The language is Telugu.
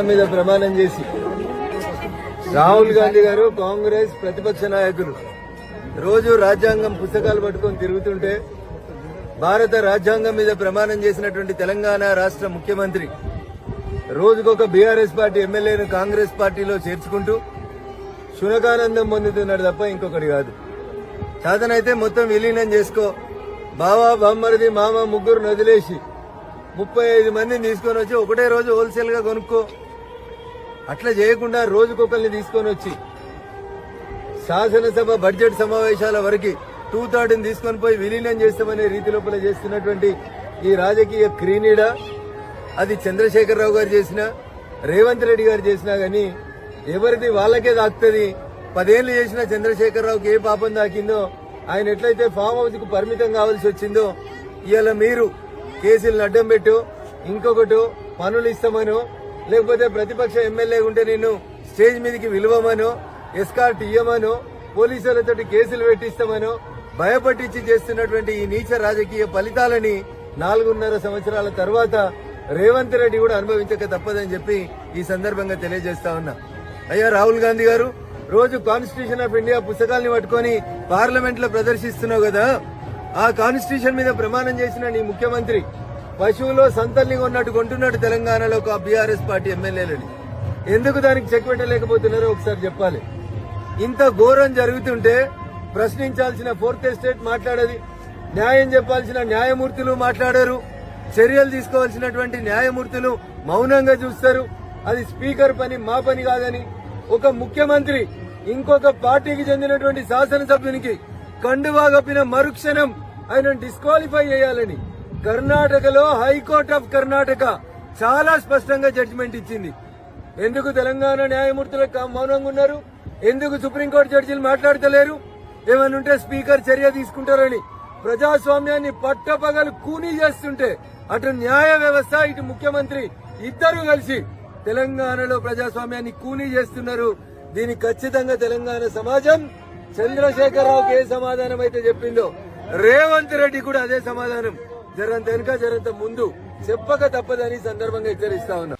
మీద ప్రమాణం చేసి రాహుల్ గాంధీ గారు కాంగ్రెస్ ప్రతిపక్ష నాయకులు రోజు రాజ్యాంగం పుస్తకాలు పట్టుకొని తిరుగుతుంటే భారత రాజ్యాంగం మీద ప్రమాణం చేసినటువంటి తెలంగాణ రాష్ట్ర ముఖ్యమంత్రి రోజుకొక బీఆర్ఎస్ పార్టీ ఎమ్మెల్యేను కాంగ్రెస్ పార్టీలో చేర్చుకుంటూ శునకానందం పొందుతున్నాడు తప్ప ఇంకొకటి కాదు. సాధనైతే మొత్తం విలీనం చేసుకో. బావా బామ్మరిది మామ ముగ్గురు నదిలేసి ముప్పై ఐదు మందిని తీసుకొని వచ్చి ఒకటే రోజు హోల్సేల్గా కొనుక్కో. అట్లా చేయకుండా రోజుకొకరిని తీసుకొని వచ్చి శాసనసభ బడ్జెట్ సమావేశాల వరకు టూ థర్డ్ని తీసుకొని పోయి విలీనం చేస్తామనే రీతి లోపల చేస్తున్నటువంటి ఈ రాజకీయ క్రీనీడ అది చంద్రశేఖరరావు గారు చేసిన రేవంత్ రెడ్డి గారు చేసినా గాని ఎవరిది వాళ్ళకే దాక్తుంది. పదేళ్ళు చేసిన చంద్రశేఖరరావుకి ఏ పాపం దాకిందో ఆయన ఎట్లయితే ఫామ్ హౌస్కు పరిమితం కావాల్సి వచ్చిందో ఇవాళ మీరు కేసులను అడ్డం పెట్టు ఇంకొకటి పనులు ఇస్తామనో లేకపోతే ప్రతిపక్ష ఎమ్మెల్యే ఉంటే నేను స్టేజ్ మీదకి విలువమనో ఎస్కార్ట్ ఇయ్యమను పోలీసులతో కేసులు పెట్టిస్తామనో. భయపట్టించి చేస్తున్నటువంటి ఈ నీచ రాజకీయ ఫలితాలని నాలుగున్నర సంవత్సరాల తర్వాత రేవంత్ రెడ్డి కూడా అనుభవించక తప్పదని చెప్పి ఈ సందర్భంగా తెలియజేస్తా ఉన్నా. అయ్యా రాహుల్ గాంధీ గారు రోజు కాన్స్టిట్యూషన్ ఆఫ్ ఇండియా పుస్తకాల్ని పట్టుకొని పార్లమెంట్లో ప్రదర్శిస్తున్నావు కదా? ఆ కాన్స్టిట్యూషన్ మీద ప్రమాణం చేసిన నీ ముఖ్యమంత్రి పశువులో సంతల్ని కొన్నట్టు కొంటున్నాడు తెలంగాణలో ఒక బీఆర్ఎస్ పార్టీ ఎమ్మెల్యేలని. ఎందుకు దానికి చెక్ పెట్టలేకపోతున్నారో ఒకసారి చెప్పాలి. ఇంత ఘోరం జరుగుతుంటే ప్రశ్నించాల్సిన ఫోర్త్ ఎస్టేట్ మాట్లాడేది. న్యాయం చెప్పాల్సిన న్యాయమూర్తులు మాట్లాడారు. చర్యలు తీసుకోవాల్సినటువంటి న్యాయమూర్తులు మౌనంగా చూస్తారు. అది స్పీకర్ పని మా పని కాదని. ఒక ముఖ్యమంత్రి ఇంకొక పార్టీకి చెందినటువంటి శాసనసభ్యునికి కండువా కప్పిన మరుక్షణం ఆయన డిస్క్వాలిఫై చేయాలని కర్ణాటకలో హైకోర్ట్ ఆఫ్ కర్ణాటక చాలా స్పష్టంగా జడ్జిమెంట్ ఇచ్చింది. ఎందుకు తెలంగాణ న్యాయమూర్తులు మౌనంగా ఉన్నారు? ఎందుకు సుప్రీంకోర్టు జడ్జీలు మాట్లాడతలేరు? ఏమనుంటే స్పీకర్ చర్య తీసుకుంటారని ప్రజాస్వామ్యాన్ని పట్టపగలు కూనీ చేస్తుంటే అటు న్యాయ వ్యవస్థ ఇటు ముఖ్యమంత్రి ఇద్దరు కలిసి తెలంగాణలో ప్రజాస్వామ్యాన్ని కూనీ చేస్తున్నారు. దీని ఖచ్చితంగా తెలంగాణ సమాజం చంద్రశేఖరరావుకి ఏ సమాధానం అయితే చెప్పిందో రేవంత్ రెడ్డి కూడా అదే సమాధానం. జరంత వెనుక జరంత ముందు చెప్పక తప్పదని సందర్భంగా హెచ్చరిస్తా ఉన్నా.